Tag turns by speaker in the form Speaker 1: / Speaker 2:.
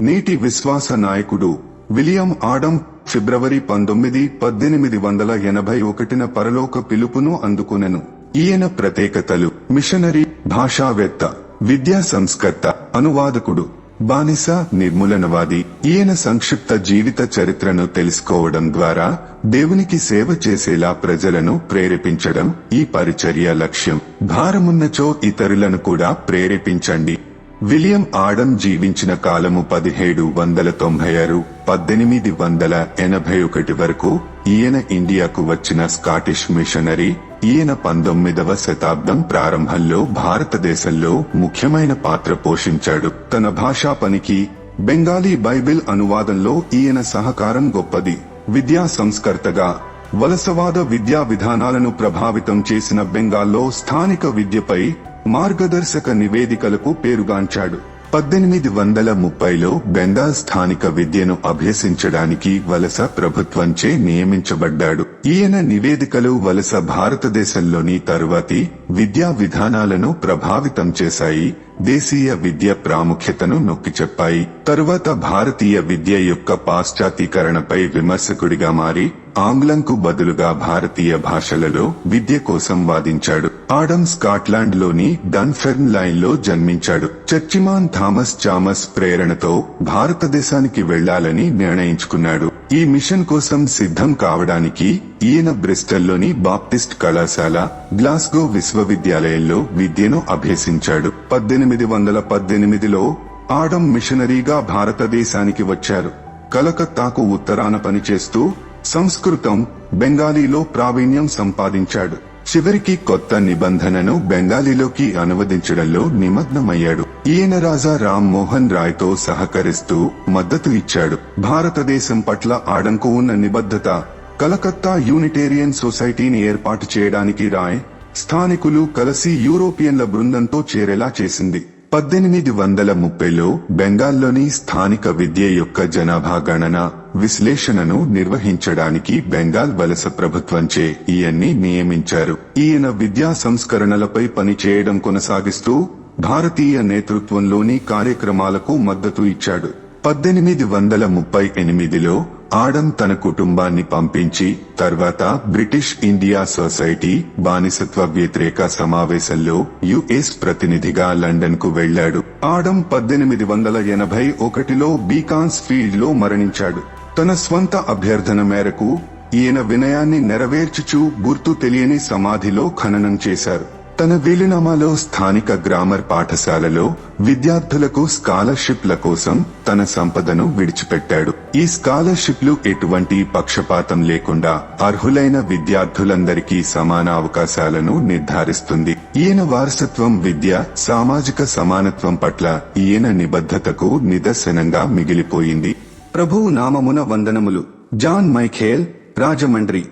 Speaker 1: నీటి విశ్వాస నాయకుడు విలియం ఆడమ్ ఫిబ్రవరి పంతొమ్మిది పద్దెనిమిది వందల ఎనభై ఒకటిన పరలోక పిలుపును అందుకునెను. ఈయన ప్రత్యేకతలు మిషనరీ భాషావేత్త విద్యా సంస్కర్త అనువాదకుడు బానిస నిర్మూలనవాది. ఈయన సంక్షిప్త జీవిత చరిత్రను తెలుసుకోవడం ద్వారా దేవునికి సేవ చేసేలా ప్రజలను ప్రేరేపించడం ఈ పరిచర్య లక్ష్యం. భారమున్నచో ఇతరులను కూడా ప్రేరేపించండి. విలియం ఆడమ్ జీవించిన కాలము పదిహేడు వందల తొంభై ఆరు పద్దెనిమిది వందల ఎనభై ఒకటి వరకు ఈయన ఇండియాకు వచ్చిన స్కాటిష్ మిషనరీ ఈయన పంతొమ్మిదవ శతాబ్దం ప్రారంభంలో భారతదేశంలో ముఖ్యమైన పాత్ర పోషించాడు. తన భాషా పనికి బెంగాలీ బైబిల్ అనువాదంలో ఈయన సహకారం గొప్పది. విద్యా సంస్కర్తగా వలసవాద విద్యా విధానాలను ప్రభావితం చేసిన బెంగాల్లో స్థానిక విద్యపై మార్గదర్శక నివేదికలకు పేరుగాంచాడు. పద్దెనిమిది వందల ముప్పైలో బెందాల్ స్థానిక విద్యను అభ్యసించడానికి వలస ప్రభుత్వంచే నియమించబడ్డాడు. ఈయన నివేదికలు వలస భారతదేశంలోని తరువాతి విద్యా విధానాలను ప్రభావితం చేశాయి దేశీయ విద్య ప్రాముఖ్యతను నొక్కి చెప్పాయి. తరువాత భారతీయ విద్య యొక్క పాశ్చాతీకరణపై విమర్శకుడిగా మారి ఆంగ్లంకు బదులుగా భారతీయ భాషలలో విద్య కోసం వాదించాడు. ఆడమ్ స్కాట్లాండ్లోని డన్ఫెర్న్ లైన్లో జన్మించాడు. చర్చిమాన్ థామస్ చామస్ ప్రేరణతో భారతదేశానికి వెళ్ళాలని నిర్ణయించుకున్నాడు. ఈ మిషన్ కోసం సిద్ధం కావడానికి ఈయన బ్రిస్టల్లోని బాప్టిస్ట్ కళాశాల గ్లాస్గో విశ్వవిద్యాలయంలో విద్యను అభ్యసించాడు. పద్దెనిమిది వందల పద్దెనిమిదిలో ఆడమ్ మిషనరీగా భారతదేశానికి వచ్చారు. కలకత్తాకు ఉత్తరాన పనిచేస్తూ సంస్కృతం బెంగాలీలో ప్రావీణ్యం సంపాదించాడు. చివరికి కొత్త నిబంధనను బెంగాలీలోకి అనువదించడంలో నిమగ్నమయ్యాడు. ఈయన రాజా రామ్ మోహన్ రాయ్తో సహకరిస్తూ మద్దతు ఇచ్చాడు. భారతదేశం పట్ల ఆడంకు ఉన్న నిబద్ధత కలకత్తా యూనిటేరియన్ సొసైటీని ఏర్పాటు చేయడానికి రాయ్ స్థానికులు కలిసి యూరోపియన్ల బృందంతో చేరేలా చేసింది. పద్దెనిమిది వందల ముప్పైలో బెంగాల్లోని స్థానిక విద్య యొక్క జనాభా గణన విశ్లేషణను నిర్వహించడానికి బెంగాల్ వలస ప్రభుత్వంచే ఈయన్ని నియమించారు. ఈయన విద్యా సంస్కరణలపై పనిచేయడం కొనసాగిస్తూ భారతీయ నేతృత్వంలోని కార్యక్రమాలకు మద్దతు ఇచ్చాడు. పద్దెనిమిది వందల ముప్పై ఎనిమిదిలో ఆడం తన కుటుంబాన్ని పంపించి తర్వాత బ్రిటిష్ ఇండియా సొసైటీ బానిసత్వ వ్యతిరేక సమావేశంలో యుఎస్ ప్రతినిధిగా లండన్కు వెళ్ళాడు. ఆడం పద్దెనిమిది వందల ఎనభై ఒకటిలో బీకాన్స్ ఫీల్డ్లో మరణించాడు. తన స్వంత అభ్యర్థన మేరకు ఈయన వినయాన్ని నెరవేర్చుచూ గుర్తు తెలియని సమాధిలో ఖననం చేశారు. తన వీలునామాలో స్థానిక గ్రామర్ పాఠశాలలో విద్యార్థులకు స్కాలర్షిప్ల కోసం తన సంపదను విడిచిపెట్టాడు. ఈ స్కాలర్షిప్లు ఎటువంటి పక్షపాతం లేకుండా అర్హులైన విద్యార్థులందరికీ సమాన అవకాశాలను నిర్ధారిస్తుంది. ఈయన వారసత్వం విద్య సామాజిక సమానత్వం పట్ల ఈయన నిబద్ధతకు నిదర్శనంగా మిగిలిపోయింది. ప్రభువు నామమున వందనములు. John Michael Rajahmundry.